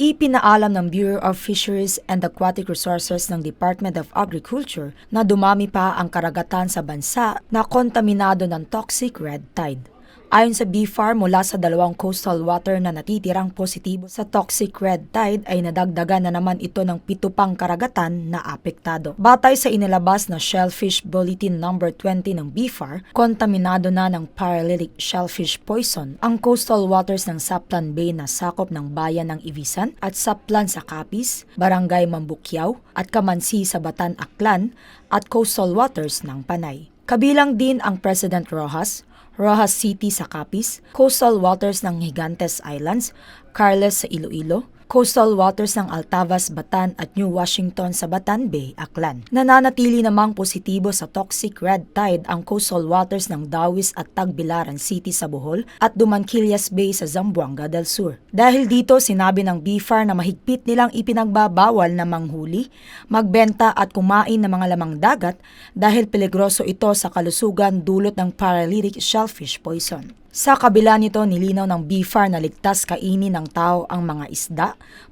Ipinaalam ng Bureau of Fisheries and Aquatic Resources ng Department of Agriculture na dumami pa ang karagatan sa bansa na kontaminado ng toxic red tide. Ayon sa BFAR, mula sa dalawang coastal water na natitirang positibo sa toxic red tide ay nadagdagan na naman ito ng pito pang karagatan na apektado. Batay sa inilabas na Shellfish Bulletin No. 20 ng BFAR, kontaminado na ng paralytic shellfish poison ang coastal waters ng Saplan Bay na sakop ng bayan ng Ibisan at Saplan sa Capiz, Barangay Mambukyaw at Kamansi sa Batan Aklan at coastal waters ng Panay. Kabilang din ang President Rojas, Rojas City sa Capiz, coastal waters ng Gigantes Islands, Carles sa Iloilo, coastal waters ng Altavas, Batan at New Washington sa Batan Bay, Aklan. Nananatili namang positibo sa toxic red tide ang coastal waters ng Dawis at Tagbilaran City sa Bohol at Dumanquillas Bay sa Zamboanga del Sur. Dahil dito, sinabi ng BFAR na mahigpit nilang ipinagbabawal na manghuli, magbenta at kumain ng mga lamang dagat dahil peligroso ito sa kalusugan dulot ng paralytic shellfish poison. Sa kabila nito, nilinaw ng BFAR na ligtas kainin ng tao ang mga isda,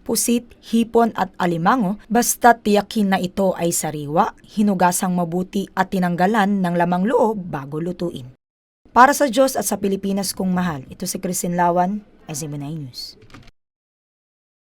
pusit, hipon at alimango basta tiyakin na ito ay sariwa, hinugasang mabuti at tinanggalan ng lamang loob bago lutuin. Para sa Diyos at sa Pilipinas kong mahal, ito si Christine Lawan, SMNI News.